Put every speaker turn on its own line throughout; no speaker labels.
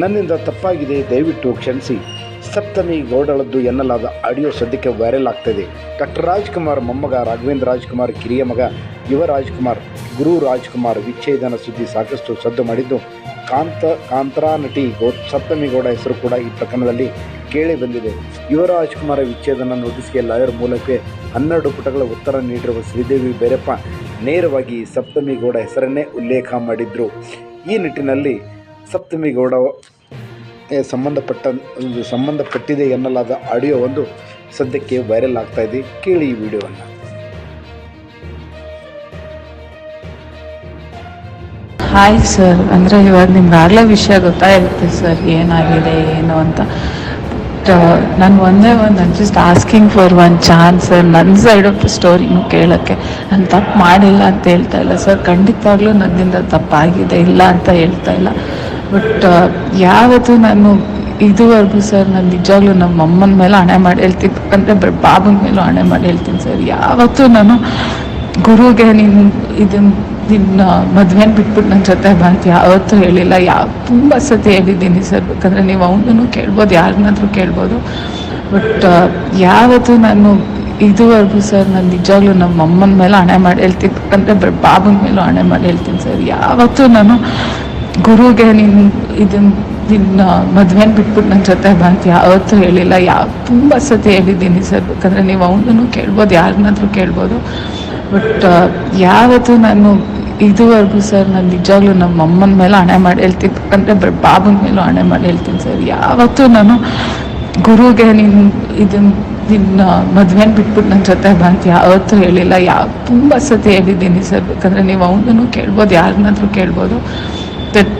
ನನ್ನಿಂದ ತಪ್ಪಾಗಿದೆ, ದಯವಿಟ್ಟು ಕ್ಷಮಿಸಿ. ಸಪ್ತಮಿ ಗೌಡಳದ್ದು ಎನ್ನಲಾದ ಆಡಿಯೋ ಸದ್ಯಕ್ಕೆ ವೈರಲ್ ಆಗ್ತಿದೆ. ಡಾಕ್ಟರ್ ರಾಜ್ಕುಮಾರ್ ಮೊಮ್ಮಗ, ರಾಘವೇಂದ್ರ ರಾಜ್ಕುಮಾರ್ ಕಿರಿಯ ಮಗ, ಯುವ ರಾಜ್ಕುಮಾರ್, ಗುರು ರಾಜ್ಕುಮಾರ್ ವಿಚ್ಛೇದನ ಸುದ್ದಿ ಸಾಕಷ್ಟು ಸದ್ದು ಮಾಡಿದ್ದು, ಕಾಂತ, ಕಾಂತರಾ ನಟಿ ಗೋ, ಸಪ್ತಮಿ ಗೌಡ ಹೆಸರು ಕೂಡ ಈ ಪ್ರಕರಣದಲ್ಲಿ ಕೇಳಿ ಬಂದಿದೆ. ಯುವ ರಾಜ್ಕುಮಾರ ವಿಚ್ಛೇದನ ನೋಟಿಸ್ಗೆ ಲಾಯರ್ ಮೂಲಕ ಹನ್ನೆರಡು ಪುಟಗಳ ಉತ್ತರ ನೀಡಿರುವ ಶ್ರೀದೇವಿ ಬೇರಪ್ಪ ನೇರವಾಗಿ ಸಪ್ತಮಿ ಗೌಡ ಹೆಸರನ್ನೇ ಉಲ್ಲೇಖ ಮಾಡಿದ್ರು. ಈ ನಿಟ್ಟಿನಲ್ಲಿ ಸಪ್ತಮಿ ಗೌಡ ಗೆ ಸಂಬಂಧಪಟ್ಟ, ಒಂದು ಸಂಬಂಧಪಟ್ಟಿದೆ ಎನ್ನಲಾದ ಆಡಿಯೋ ಒಂದು ಸದ್ಯಕ್ಕೆ ವೈರಲ್ ಆಗ್ತಾ ಇದೆ. ಕೇಳಿ ಈ ವಿಡಿಯೋವನ್ನು.
ಹಾಯ್ ಸರ್ ಅಂದರೆ ಇವಾಗ ನಿಮ್ಗೆ ಆಗಲೇ ವಿಷಯ ಗೊತ್ತಾಗಿರುತ್ತೆ ಸರ್ ಏನಾಗಿದೆ, ಏನು ಅಂತ. ನಾನು ಒಂದೇ ಒಂದು ನಾನು just asking for one chance sir ನನ್ನ ಸೈಡ್ ಆಫ್ ದ ಸ್ಟೋರಿನೂ ಕೇಳೋಕ್ಕೆ. ನಾನು ತಪ್ಪು ಮಾಡಿಲ್ಲ ಅಂತ ಹೇಳ್ತಾ ಇಲ್ಲ ಸರ್ ಖಂಡಿತವಾಗ್ಲೂ ನನ್ನಿಂದ ತಪ್ಪಾಗಿದೆ, ಇಲ್ಲ ಅಂತ ಹೇಳ್ತಾ ಇಲ್ಲ. ಬಟ್ ಯಾವತ್ತು ನಾನು ಇದುವರೆಗೂ ಸರ್ ನಾನು ನಿಜವಾಗ್ಲೂ ನಮ್ಮ ಅಮ್ಮನ ಮೇಲೆ ಹಣೆ ಮಾಡಿ ಹೇಳ್ತೀನಿ. ಅಂದರೆ ಬಾಬನ ಮೇಲೂ ಹಣೆ ಮಾಡಿ ಹೇಳ್ತೀನಿ ಸರ್. ಯಾವತ್ತೂ ನಾನು ಗುರುಗೆ ನೀನು ಇದು ನಿನ್ನ ಮದುವೆನ ಬಿಟ್ಬಿಟ್ಟು ನನ್ನ ಜೊತೆ ಬಂತು ಯಾವತ್ತೂ ಹೇಳಿಲ್ಲ. ಯಾವ ತುಂಬ ಸತಿ ಹೇಳಿದ್ದೀನಿ ಸರ್. ಬೇಕಂದರೆ ನೀವು ಅವನನ್ನು ಕೇಳ್ಬೋದು, ಯಾರನ್ನಾದ್ರೂ ಕೇಳ್ಬೋದು. ಬಟ್ ಯಾವತ್ತೂ ನಾನು ಇದುವರೆಗೂ ಸರ್ ನಾನು ನಿಜವಾಗ್ಲೂ ನಮ್ಮ ಅಮ್ಮನ ಮೇಲೆ ಹಣೆ ಮಾಡಿ ಹೇಳ್ತೀನಿ. ಅಂದರೆ ಬಾಬನ ಮೇಲೂ ಹಣೆ ಮಾಡಿ ಹೇಳ್ತೀನಿ ಸರ್. ಯಾವತ್ತೂ ನಾನು ಗುರುಗೆ ನೀನು ಇದನ್ನ ನಿನ್ನ ಮದುವೆನ ಬಿಟ್ಬಿಟ್ಟು ನನ್ನ ಜೊತೆ ಬಂತು ಯಾವತ್ತೂ ಹೇಳಿಲ್ಲ. ಯಾವ ತುಂಬ ಸತಿ ಹೇಳಿದ್ದೀನಿ ಸರ್. ಬೇಕಂದರೆ ನೀವು ಅವನನ್ನು ಕೇಳ್ಬೋದು, ಯಾರನ್ನಾದ್ರೂ ಕೇಳ್ಬೋದು. ಬಟ್ ಯಾವತ್ತೂ ನಾನು ಇದುವರೆಗೂ ಸರ್ ನಾನು ನಿಜವಾಗ್ಲೂ ನಮ್ಮ ಅಮ್ಮನ ಮೇಲೆ ಹಣೆ ಮಾಡಿ ಹೇಳ್ತೀನಿ. ಅಂದರೆ ಬಾಬನ ಮೇಲೂ ಹಣೆ ಮಾಡಿ ಹೇಳ್ತೀನಿ ಸರ್. ಯಾವತ್ತೂ ನಾನು ಗುರುಗೆ ನೀನು ಇದನ್ನ ನಿನ್ನ ಮದುವೆನ ಬಿಟ್ಬಿಟ್ಟು ನನ್ನ ಜೊತೆ ಬಂತು ಯಾವತ್ತೂ ಹೇಳಿಲ್ಲ. ಯಾವ ತುಂಬ ಸತಿ ಹೇಳಿದ್ದೀನಿ ಸರ್. ಬೇಕಂದರೆ ನೀವು ಅವನನ್ನು ಕೇಳ್ಬೋದು, ಯಾರನ್ನಾದ್ರೂ ಕೇಳ್ಬೋದು. ಬಟ್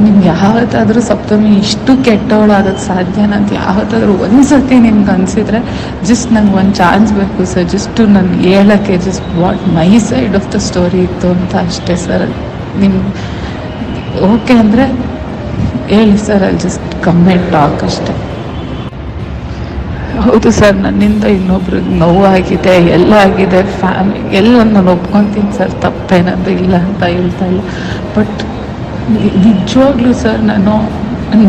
ನಿಮ್ಗೆ ಯಾವತ್ತಾದರೂ ಸಪ್ತಮಿ ಇಷ್ಟು ಕೆಟ್ಟವಳಾಗೋಕ್ಕೆ ಸಾಧ್ಯನಂತ ಅಂತ ಯಾವತ್ತಾದರೂ ಒಂದು ಸತಿ ನಿಮ್ಗೆ ಅನಿಸಿದ್ರೆ ಜಸ್ಟ್ ನಂಗೆ ಒಂದು ಚಾನ್ಸ್ ಬೇಕು ಸರ್ ಜಸ್ಟು ನಾನು ಹೇಳೋಕ್ಕೆ just what my side of the story ಇತ್ತು ಅಂತ ಅಷ್ಟೇ ಸರ್ ನಿಮ್ಮ ಓಕೆ ಅಂದರೆ ಹೇಳಿ ಸರ್ ಅಲ್ಲಿ ಜಸ್ಟ್ ಕಮೆಂಟ್ ಟಾಕ್ ಅಷ್ಟೇ. ಹೌದು ಸರ್ ನನ್ನಿಂದ ಇನ್ನೊಬ್ರಿಗೆ ನೋವಾಗಿದೆ ಎಲ್ಲ ಆಗಿದೆ ಫ್ಯಾಮಿಲಿ ಎಲ್ಲ ನಾನು ಒಪ್ಕೊತೀನಿ ಸರ್ ತಪ್ಪೇನದು ಇಲ್ಲ ಅಂತ ಹೇಳ್ತಾ ಇಲ್ಲ. ಬಟ್ ನಿಜವಾಗ್ಲೂ ಸರ್, ನಾನು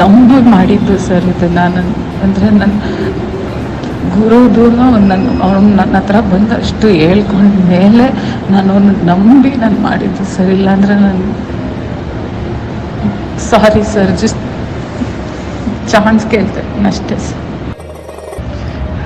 ನಂಬಿ ಮಾಡಿದ್ದು ಸರ್ ಇದು. ನಾನು ಅಂದರೆ ನನ್ನ ಗುರುದು ನನ್ನ, ಅವ್ನು ನನ್ನ ಹತ್ರ ಬಂದು ಹೇಳ್ಕೊಂಡ ಮೇಲೆ ನಾನು ನಂಬಿ ನಾನು ಮಾಡಿದ್ದು ಸರ್. ಇಲ್ಲಾಂದರೆ ನಾನು ಸಾರಿ ಸರ್ ಜಸ್ಟ್ ಚಾನ್ಸ್ ಕೇಳ್ತೇನೆ. ಅಷ್ಟೇ ಸರ್.